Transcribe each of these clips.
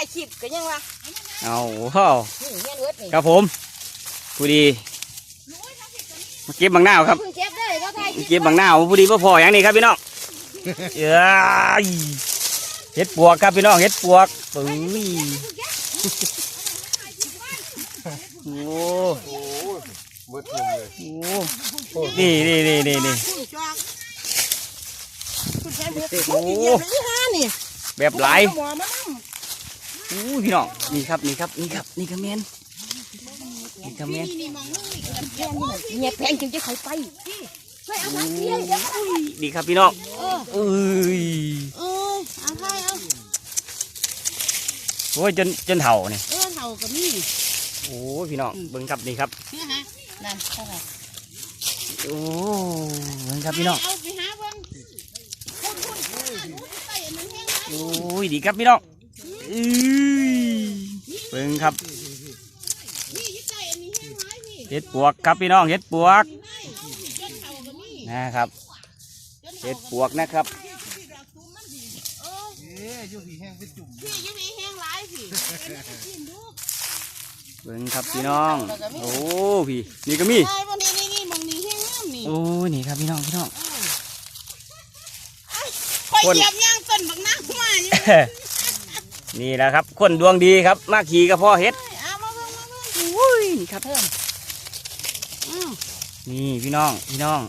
ายคลิปก็ยังว่าเอาว้าวนี่แม่นเวิร์ดนี่ครับผมผู้ดีมาเก็บบางหน้าวครับเพิ่งเก็บได้ก็ถ่ายคลิปเก็บบางหน้าวผู้ดีพ่อพออย่างนี้ครับพี่น้องเอ้ยเห็ดปวกครับพี่น้องเห็ดปวกปุ้ยโอ้โอ้ยเบิดทุ่มเลยโหนี่นี่นี่นี่นี่คุณจองคุณแค่เบิดโอ้เยี่ยมเลยฮะนี่แบบหลายหมอมานั่ง อู้พี่น้องนี่ครับนี่ครับนี่ครับนี่กระเมนนี่กระเมนนี่มองนึงนี่กันแพงนี่เงียบแพงจึงจะเขาไปช่วยเอามาเที่ยงเดี๋ยวดีครับพี่น้องเออเอ้ยเออเอาให้เอาโอ้ยจนจนเถ่านี่เออเท่ากับนี่โอ้ยพี่น้องเบิ่งครับนี่ครับนี่ฮะนั่นเท่าไหร่โอ้เบิ่งครับพี่น้องเอาไปหาเบิ่งคุณคุณคุณหนูไปใส่อันนั้นแห้งไรโอ้ยดีครับพี่น้อง เอ้ยเบิ่งครับนี่ยิ่ใส่อันนี้แห้งไรพี่เห็ดปวกครับพี่น้องเห็ดปวกจนเท่ากับนี่นะครับจนเห็เท่าดกับปวกนะครับเออเอ๊ะอยู่ที่แห้งไปจุ่มพี่ยิ่นี่แห้งไรพี่กินดูเบิ่งครับพี่น้อง โอ้พี่นี่ก็มีได้วันนี้นี่นี่มองนี่แห้งงามนี่โอ้ยนี่ครับพี่น้องพี่น้องคอยเหยียบย่างต้นบักน้ำมาอยู่ นี่แหละครับ คนดวงดีครับ มาขี่กับพ่อเห็ดเอามาเบิ่งมาเบิ่งโอ้ยนี่ครับอ้าวนี่พี่น้องพี่น้อง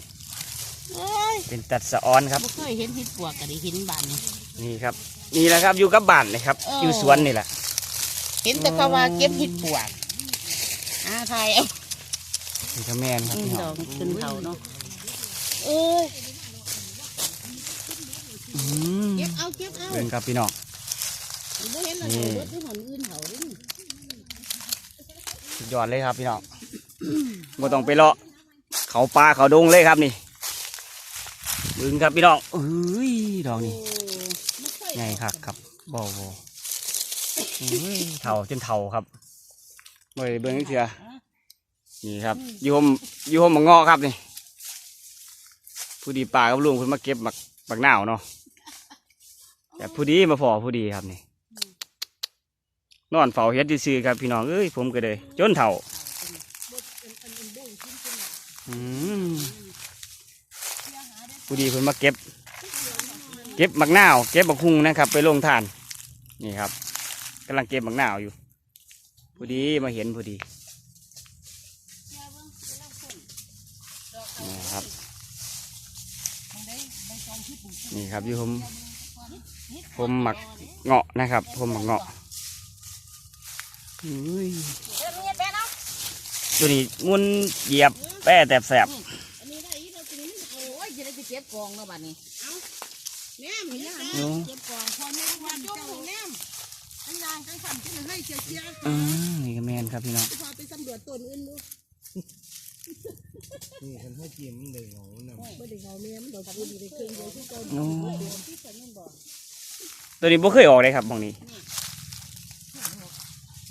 เอ้ยเป็นตัดสะออนครับบ่เคยเห็นเห็ดปวกก็ได้เห็นบานนี่นี่ครับ นี่แหละครับอยู่กับบ้านเลยครับเออออยู่สวนนี่แหละเห็นแต่เขาว่าเก็บเห็ดปวกอ่าไทยเอานี่ก็แม่นครับอืมพี่ดน้อองกขึ้นเขาเนาะเอ้ยอืมเก็บเอาเก็บเอาเบิ่งครับพี่น้อง บ่เห็นแล้วนี่เขารถที่หอนอื่นเขาด้นี่สุดยอดเลยครับพี่น้องบ่ต้องไปเลาะเขาปลาเขาดงเลยครับนี่บิ่งครับพี่น้องเอ้ยดอกนี่ไม่ค่อยใหญ่ครับครับบ่บ่เท่าจนเท่าครับบ่ได้เบิ่งเถื่อนี่ครับยูหมยูหมมังงอครับนี่ผู้ดีป่ากับลุงเพิ่นมาเก็บบักบักหนาวเนาะแต่ผู้ดีมาพอผู้ดีครับนี่ นอนเฝ้าเฮ็ดซื่อครับพี่น้องเอ้ยผมก็เลยจนเท่าอผู้ดีเพิ่นมาเก็บ เก็บบักหนาวเก็บบักฮุงนะครับ ไปลงทาน นี่ครับกำลังเก็บบักหนาวอยู่พอดีมาเห็นพอดีนี่ครับนี่ครับอยู่ผม ผมหมักเงาะนะครับ ผมหมักเงาะ ตัวนี้มุนเหยียบแป้แตบแสบอันนี้ได้อีกแล้วตัวนี้โอ้ยจะได้ไปเก็บกองแล้วบัดนี้เอาแหนมเห็นยังโอ้เก็บกองพอแม่วันเจ้าแหนมอันยางจังสั่นที่มันให้เชียร์เชียร์อืมนี่ก็แมนครับพี่น้องพาไปสำรวจต้นอื่นดูนี่ฉันให้กินมันเลยเหงาเนี่ยบ่ได้เงาแม่มันดอกพูดีไปเครื่องเดียวที่เก่าโอ้ที่ฉันนั่นบอกตัวนี้บ่เคยออกเลยครับบางนี้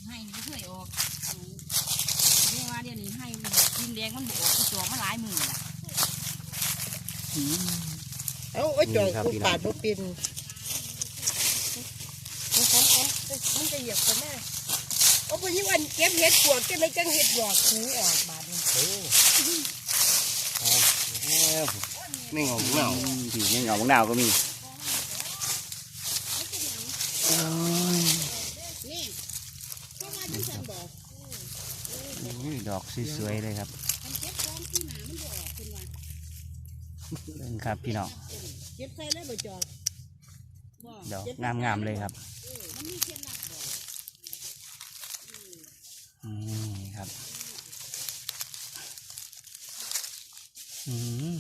ให้ไม่เคยออกเรียกว่าเดี๋ยวนี้ให้ดินแด งมันบออกจอกมาหลายมือละเอาไอ้จอยนี่ครับกูพี่น้องปาดบ่เป็นมันจะเหยียบกันแม่เอาไปยี่วันเก็บเห็ดปวกจะไม่จังเห็ดหยอกหูออกบาดนี้นี่เหงาเหงาอืมผีไม่เหงาบางหนาวก็มีโอ้ยนี่เพราะว่าจังสันบอกอุ้ยดอกสวยๆเลยครับมันเก็บกองที่หนามันบออกเป็นว่า เบิ่งครับพี่น้องเก็บใส่แล้วบ่จอกบอกดอกงามๆเลยครับมันมีเคล็ดลับบ่นี่ครับอืม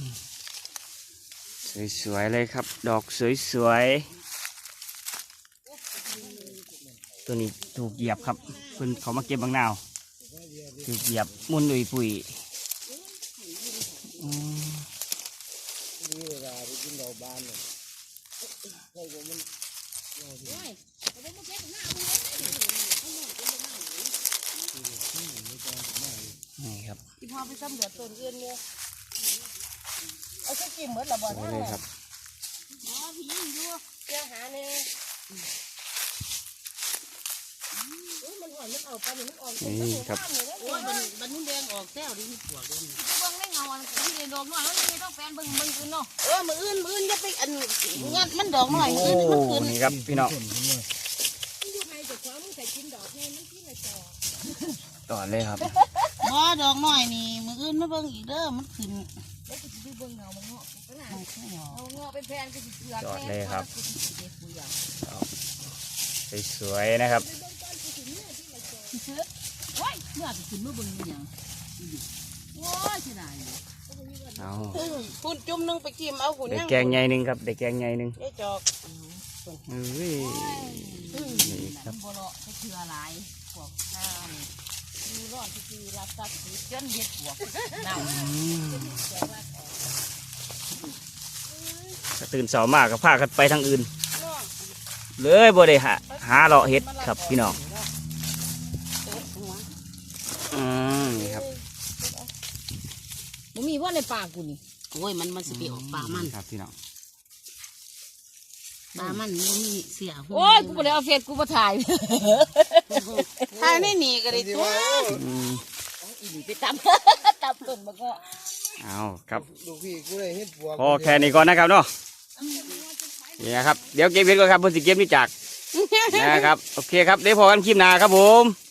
สวยๆเลยครับ ดอกสวยๆตัวนี้ถูกเหยียบครับเพิ่นเขามาเก็บบางนาวถูกเหยียบมุนดุยปุ๋ย เวลาไปกินดอกบานเลยใช่ผมมันโอ้ยเอาไม่เก็บหน้ามันเลยเอาหน่อยเป็นหน้านี่ครับที่พอไปซ้ำรวจต้นเอื้อนเนี่ยเอาสักกี่เหมือนระบ่สวยเลยครับอ๋อผีอยู่เจ้าหาเนี่ย นมันเอาไปเนี่ยมันออกนี่ครับโอ้ยมันมันนุ่นแดงออกแต้วดิที่ปวกเดี๋ยวนี้เบิ่งไม่เงาอันที่ได้ดอกน้อยแล้วนี่ต้องแฟนเบิ่งเบิ่งขึ้นเนาะเออมืออื่นมืออื่นจะไปอันงัดมันดอกหน่อยมืโอ้ออื่นมันขึ้นนี่ครับพี่น้องมันอยู่ในแต่ความมึงใส่กินดอกไงมันที่ละจอต่อเลยครับบ่ดอกหน่อยนี่มืออื่นมาเบิ่งอีกเด้อมันขึ้นแล้วก็สิไปเบิ่งเงามันเงาะก็น่ะมันขึ้นหรอเอาเงาะเป็นแฟนก็สิเกลือจอดแฟนเลยครับก็สิเด็ดกูอย่างสวยๆนะครับ โอ้ยเมื่อสิขึ้นมาเบิ่งนี่หยังโอ้ยเสียดายเลยเอาคุณจุ่มหนึงไปกิมเอาหุ่นได้ยังแกงใหญ่หนึ่งครับได้แกงใหญ่หนึ่งได้จอกเอ้ยนี่ครับบ่เลาะก็คืออะไรพวกข้ามดูร้อนก็คือรับซักคือจนเฮ็ดปวกเน่าก็ตื่นเสามากก็พากันไปทางอื่น เลยบ่ได้หาหาเลาะเห็ดครับพี่น้อง อืมนี่ครับบ่มีว่าในปากกูนี่โอ้ยมันมันสิไปออกปลามันครับพี่น้องปลามันมันมีเสียหุ่นโอ้ยกูบ่ได้เอาเฟซกูมาถ่ายถ้าไม่หนีก็ได้ตัวอืมอีหลีไปตำตำต้นมันก็เอาครับลูกพี่กูได้เฮ็ดปวกพอแค่นี้ก่อนนะครับเนาะนี่นะครับ เดี๋ยวเก็บเห็ดก่อนครับเพิ่นสิเก็บนี่จากนะครับ โอเคครับเดี๋ยวพอกันคลิปหน้าครับผมอืม